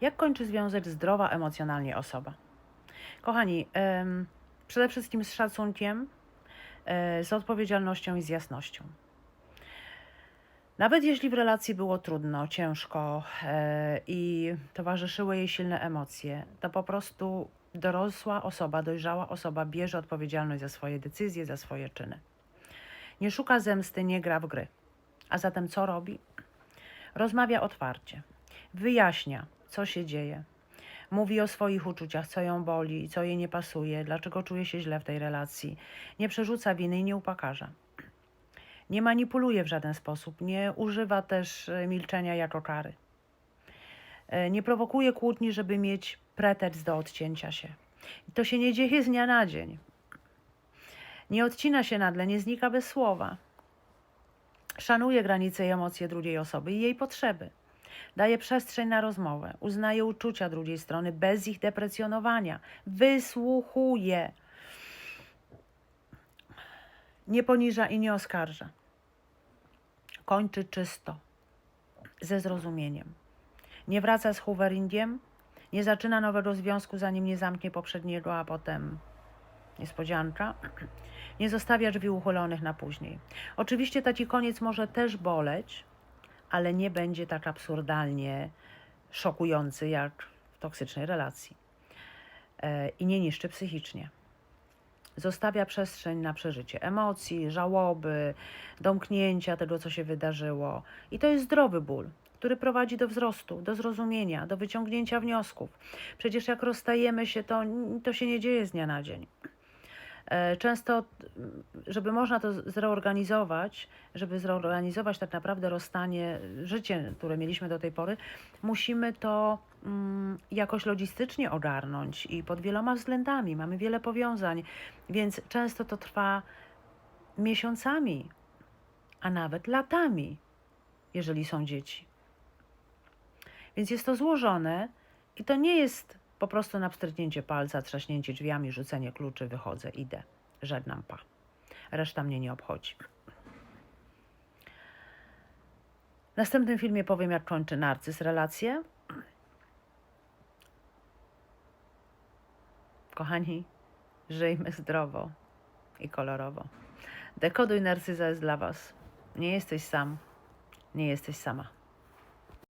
Jak kończy związek zdrowa emocjonalnie osoba? Kochani, przede wszystkim z szacunkiem, e, z odpowiedzialnością i z jasnością. Nawet jeśli w relacji było trudno, ciężko e, i towarzyszyły jej silne emocje, to po prostu dorosła osoba, dojrzała osoba bierze odpowiedzialność za swoje decyzje, za swoje czyny. Nie szuka zemsty, nie gra w gry. A zatem co robi? Rozmawia otwarcie, wyjaśnia, co się dzieje. Mówi o swoich uczuciach, co ją boli, co jej nie pasuje, dlaczego czuje się źle w tej relacji. Nie przerzuca winy i nie upakarza. Nie manipuluje w żaden sposób, nie używa też e, milczenia jako kary. E, Nie prowokuje kłótni, żeby mieć pretekst do odcięcia się. To się nie dzieje z dnia na dzień. Nie odcina się nagle, nie znika bez słowa. Szanuje granice i emocje drugiej osoby i jej potrzeby. Daje przestrzeń na rozmowę, uznaje uczucia drugiej strony bez ich deprecjonowania. Wysłuchuje. Nie poniża i nie oskarża. Kończy czysto, ze zrozumieniem. Nie wraca z hoveringiem, nie zaczyna nowego związku, zanim nie zamknie poprzedniego, a potem niespodzianka. Nie zostawia drzwi uchylonych na później. Oczywiście taki koniec może też boleć, ale nie będzie tak absurdalnie szokujący jak w toksycznej relacji. E, I nie niszczy psychicznie. Zostawia przestrzeń na przeżycie emocji, żałoby, domknięcia tego, co się wydarzyło. I to jest zdrowy ból, który prowadzi do wzrostu, do zrozumienia, do wyciągnięcia wniosków. Przecież jak rozstajemy się, to, to się nie dzieje z dnia na dzień. E, Często, m, żeby można to zreorganizować, żeby zreorganizować tak naprawdę rozstanie, życie, które mieliśmy do tej pory, musimy to mm, jakoś logistycznie ogarnąć i pod wieloma względami. Mamy wiele powiązań, więc często to trwa miesiącami, a nawet latami, jeżeli są dzieci. Więc jest to złożone i to nie jest po prostu na pstryknięcie palca, trzaśnięcie drzwiami, rzucenie kluczy, wychodzę, idę, żegnam, pa. Reszta mnie nie obchodzi. W następnym filmie powiem, jak kończy narcyz relację. Kochani, żyjmy zdrowo i kolorowo. Dekoduj narcyza jest dla Was. Nie jesteś sam, nie jesteś sama.